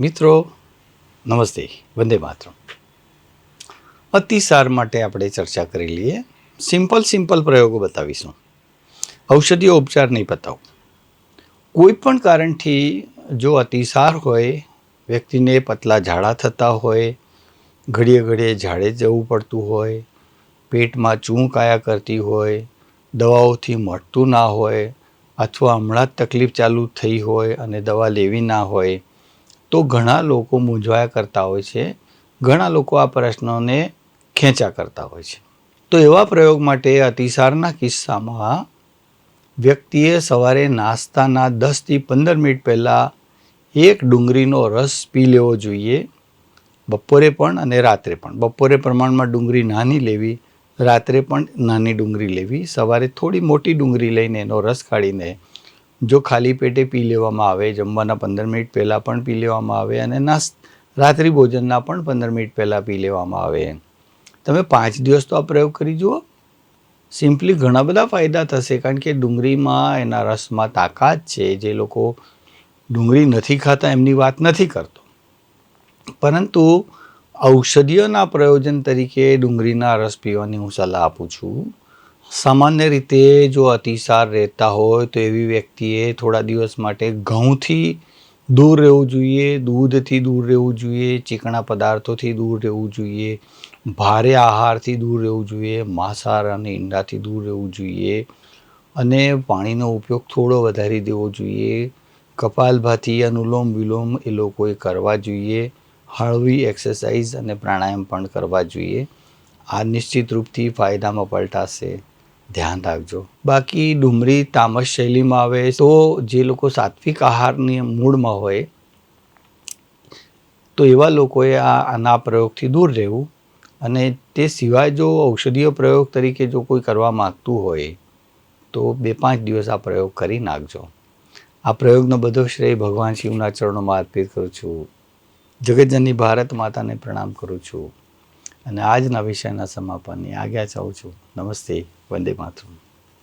મિત્રો, નમસ્તે, વંદે માતરમ. અતિસાર માટે આપણે ચર્ચા કરી લઈએ, સિમ્પલ સિમ્પલ પ્રયોગો બતાવીશું. ઔષધીય ઉપચાર નહીં બતાવું કોઈ પણ કારણથી જો અતિસાર હોય, વ્યક્તિને પતલા ઝાડા થતા હોય, ઘડીએ ઘડીએ ઝાડે જવું પડતું હોય, પેટમાં ચૂંક આયા કરતી હોય, દવાઓથી મટતું ના હોય, અથવા હમણાં જ તકલીફ ચાલુ થઈ હોય અને દવા લેવી ના હોય તો ઘણા લોકો મૂંઝવાયા કરતા હોય છે. ઘણા લોકો આ પ્રશ્નોને ખેંચા કરતા હોય છે. તો એવા પ્રયોગ માટે અતિસારના કિસ્સામાં વ્યક્તિએ સવારે નાસ્તાના દસથી પંદર મિનિટ પહેલાં એક ડુંગળીનો રસ પી લેવો જોઈએ. બપોરે પણ અને રાત્રે પણ. બપોરે પ્રમાણમાં ડુંગળી નાની લેવી, રાત્રે પણ નાની ડુંગળી લેવી. સવારે થોડી મોટી ડુંગળી લઈને એનો રસ કાઢીને જો ખાલી પેટે પી લેવામાં આવે, જમવાના પંદર મિનિટ પહેલાં પણ પી લેવામાં આવે અને નાસ્ત, રાત્રિ ભોજનના પણ પંદર મિનિટ પહેલાં પી લેવામાં આવે તમે પાંચ દિવસ તો આ પ્રયોગ કરી જુઓ. સિમ્પલી ઘણા બધા ફાયદા થશે, કારણ કે ડુંગળીમાં એના રસમાં તાકાત છે, જે લોકો ડુંગળી નથી ખાતા, એમની વાત નથી કરતો. પરંતુ ઔષધિઓના પ્રયોજન તરીકે ડુંગળીના રસ પીવાની હું સલાહ આપું છું. સામાન્ય રીતે જો અતિસાર રહેતા હોય તો એવી વ્યક્તિએ થોડા દિવસ માટે ઘઉંથી દૂર રહેવું જોઈએ, દૂધથી દૂર રહેવું જોઈએ, ચીકણા પદાર્થોથી દૂર રહેવું જોઈએ, ભારે આહારથી દૂર રહેવું જોઈએ, માંસાહાર અને ઈંડાથી દૂર રહેવું જોઈએ અને પાણીનો ઉપયોગ થોડો વધારી દેવો જોઈએ. કપાલભાતી અનુલોમ વિલોમ એ લોકોએ કરવા જોઈએ. હળવી એક્સરસાઇઝ અને પ્રાણાયામ પણ કરવા જોઈએ. આ નિશ્ચિત રૂપથી ફાયદામાં પલટાશે. ધ્યાન રાખજો. બાકી ડુમરી તામસ શૈલીમાં આવે તો જે લોકો સાત્વિક આહારની મૂળમાં હોય, તો એવા લોકોએ આ આના પ્રયોગથી દૂર રહેવું અને તે સિવાય જો ઔષધીય પ્રયોગ તરીકે જો કોઈ કરવા માગતું હોય, તો બે પાંચ દિવસ આ પ્રયોગ કરી નાખજો. આ પ્રયોગનો બધો શ્રેય ભગવાન શિવના ચરણોમાં અર્પિત કરું છું. જગતજનની ભારત માતાને પ્રણામ કરું છું. અને આજના વિષયના સમાપનની આજ્ઞા ચાહું છું. નમસ્તે વંદે માતરમ.